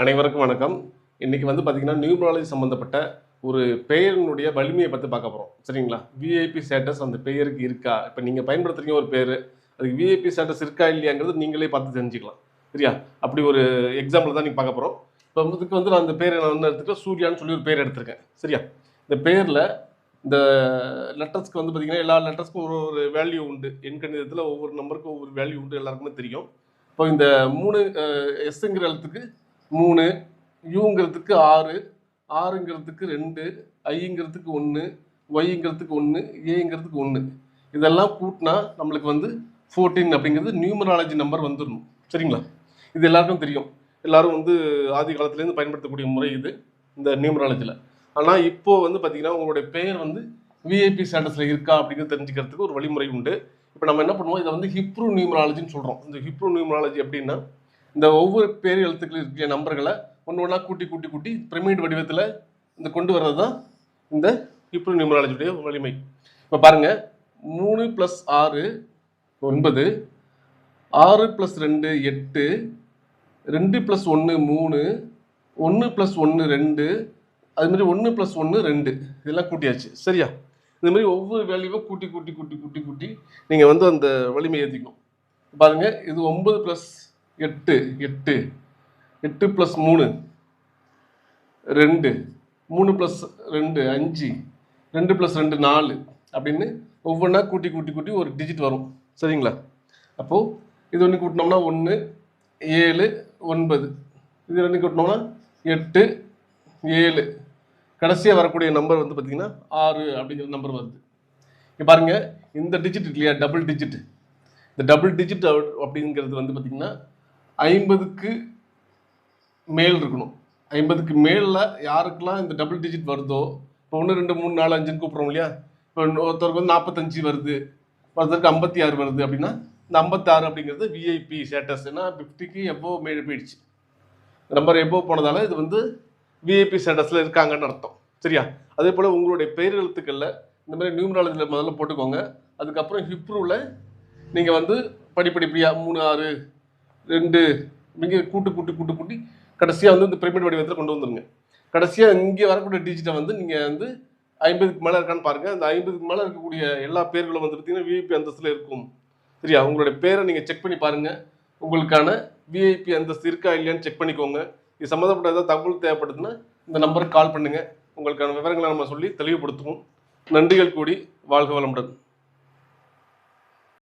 அனைவருக்கும் வணக்கம். இன்றைக்கி வந்து பார்த்திங்கன்னா நியூமராலஜி சம்மந்தப்பட்ட ஒரு பெயரினுடைய வலிமையை பற்றி பார்க்க போகிறோம் சரிங்களா? விஐபி ஸ்டேட்டஸ் அந்த பெயருக்கு இருக்கா? இப்போ நீங்கள் பயன்படுத்துறீங்க ஒரு பேர் அதுக்கு விஐபி ஸ்டேட்டஸ் இருக்கா இல்லையாங்கிறது நீங்களே பார்த்து தெரிஞ்சுக்கலாம். சரியா? அப்படி ஒரு எக்ஸாம்பிள் தான் நீங்கள் பார்க்க போகிறோம் இப்போ இதுக்கு வந்து நான் அந்த பேரை நான் வந்து எடுத்துட்டு சூர்யான்னு சொல்லி ஒரு பேர் எடுத்திருக்கேன். சரியா? இந்த பேரில் இந்த லெட்டர்ஸ்க்கு வந்து பார்த்தீங்கன்னா எல்லா லெட்டர்ஸ்க்கும் ஒரு ஒரு வேல்யூ உண்டு. எண் கணிதத்தில் ஒவ்வொரு நம்பருக்கும் ஒவ்வொரு வேல்யூ உண்டு எல்லாருக்குமே தெரியும். இப்போ இந்த மூணு எஸ்ங்கிற எழுத்துக்கு மூணு யூங்கிறதுக்கு ஆறு ஆறுங்கிறதுக்கு ரெண்டு ஐங்கிறதுக்கு ஒன்று ஒய்ங்கிறதுக்கு ஒன்று ஏங்கிறதுக்கு ஒன்று இதெல்லாம் கூட்டினா நம்மளுக்கு வந்து ஃபோர்டீன் அப்படிங்கிறது நியூமராலஜி நம்பர் வந்துடணும் சரிங்களா? இது எல்லாருக்கும் தெரியும். எல்லாரும் வந்து ஆதி காலத்துலேருந்து பயன்படுத்தக்கூடிய முறை இது இந்த நியூமராலஜியில் ஆனால் இப்போது வந்து பார்த்திங்கன்னா உங்களுடைய பெயர் வந்து விஐபி ஸ்டேட்டஸில் இருக்கா அப்படிங்கிறது தெரிஞ்சுக்கிறதுக்கு ஒரு வழிமுறை உண்டு. இப்போ நம்ம என்ன பண்ணுவோம்? இதை வந்து ஹிப்ரூ நியூமராலஜின்னு சொல்கிறோம் இந்த ஹிப்ரூ நியூமராலஜி அப்படின்னா இந்த ஒவ்வொரு பேர் எழுத்துக்கள் இருக்கிற நம்பர்களை ஒன்று ஒன்றா கூட்டி கூட்டி கூட்டி பிரமிட் வடிவத்தில் இந்த கொண்டு வர்றது தான் இந்த ஹிப்ரூ நியூமராலஜியுடைய வலிமை. இப்போ பாருங்கள் மூணு ப்ளஸ் ஆறு ஒன்பது ஆறு ப்ளஸ் ரெண்டு எட்டு ரெண்டு ப்ளஸ் ஒன்று மூணு ஒன்று ப்ளஸ் ஒன்று ரெண்டு அது மாதிரி ஒன்று ப்ளஸ் ஒன்று ரெண்டு. இதெல்லாம் கூட்டியாச்சு. சரியா? இந்த மாதிரி ஒவ்வொரு வேல்யூவும் கூட்டி கூட்டி கூட்டி கூட்டி கூட்டி நீங்கள் வந்து அந்த வலிமை ஏற்றிக்கும் பாருங்கள் இது ஒன்பது ப்ளஸ் எட்டு எட்டு. எட்டு ப்ளஸ் மூணு. ரெண்டு. மூணு ப்ளஸ் ரெண்டு அஞ்சு. ரெண்டு ப்ளஸ் ரெண்டு நாலு. அப்படின்னு ஒவ்வொன்றா கூட்டி கூட்டி கூட்டி ஒரு டிஜிட் வரும். சரிங்களா? அப்போது இது ஒன்று கூட்டினோம்னா ஒன்று ஏழு ஒன்பது. இது ரெண்டு கூட்டினோம்னா எட்டு ஏழு. கடைசியாக வரக்கூடிய நம்பர் வந்து பார்த்திங்கன்னா ஆறு அப்படிங்கிற நம்பர் வருது. இங்கே பாருங்கள் இந்த டிஜிட் இல்லையா? டபுள் டிஜிட் இந்த டபுள் டிஜிட் அப்படிங்கிறது வந்து பார்த்திங்கன்னா ஐம்பதுக்கு மேல் இருக்கணும். ஐம்பதுக்கு மேலில் யாருக்கெல்லாம் இந்த டபுள் டிஜிட் வருதோ இப்போ ஒன்று ரெண்டு மூணு நாலு அஞ்சுன்னு கூப்பிட்றோம் இல்லையா? இப்போ ஒருத்தருக்கு வந்து நாற்பத்தஞ்சு வருது ஒருத்தருக்கு ஐம்பத்தி ஆறு வருது அப்படின்னா இந்த ஐம்பத்தாறு அப்படிங்கிறது விஐபி ஸ்டேட்டஸ் ஏன்னா ஃபிஃப்டிக்கு எவ்வளோ மேலே போயிடுச்சு. நம்பர் எப்போ போனதால இது வந்து விஐபி ஸ்டேட்டஸில் இருக்காங்கன்னு அர்த்தம். சரியா? அதே போல் உங்களுடைய பெயர் எழுத்துக்களில் இந்த மாதிரி நியூமராலஜியில் முதல்ல போட்டுக்கோங்க. அதுக்கப்புறம் ஹிப்ரூவில் நீங்கள் வந்து படிப்படிப்படியாக மூணு ஆறு ரெண்டு இங்கே கூட்டு கூட்டு கூட்டு கூட்டி கடைசியாக வந்து இந்த பிரமிட் வடிவத்தில் கொண்டு வந்துருங்க. கடைசியாக இங்கே வரக்கூடிய டிஜிட்டை வந்து நீங்கள் வந்து ஐம்பதுக்கு மேலே இருக்கான்னு பாருங்கள் அந்த ஐம்பதுக்கு மேலே இருக்கக்கூடிய எல்லா பேர்களும் வந்து பார்த்தீங்கன்னா விஐபி அந்தஸ்தில் இருக்கும். சரியா? உங்களுடைய பேரை நீங்கள் செக் பண்ணி பாருங்கள் உங்களுக்கான விஐபி அந்தஸ்து இருக்கா இல்லையான்னு செக் பண்ணிக்கோங்க. இது சம்மந்தப்பட்ட ஏதாவது தகவல் தேவைப்படுதுன்னா இந்த நம்பருக்கு கால் பண்ணுங்கள் உங்களுக்கான விவரங்களை நம்ம சொல்லி தெளிவுபடுத்துவோம். நன்றிகள் கூடி வாழ்க வளமுடன்.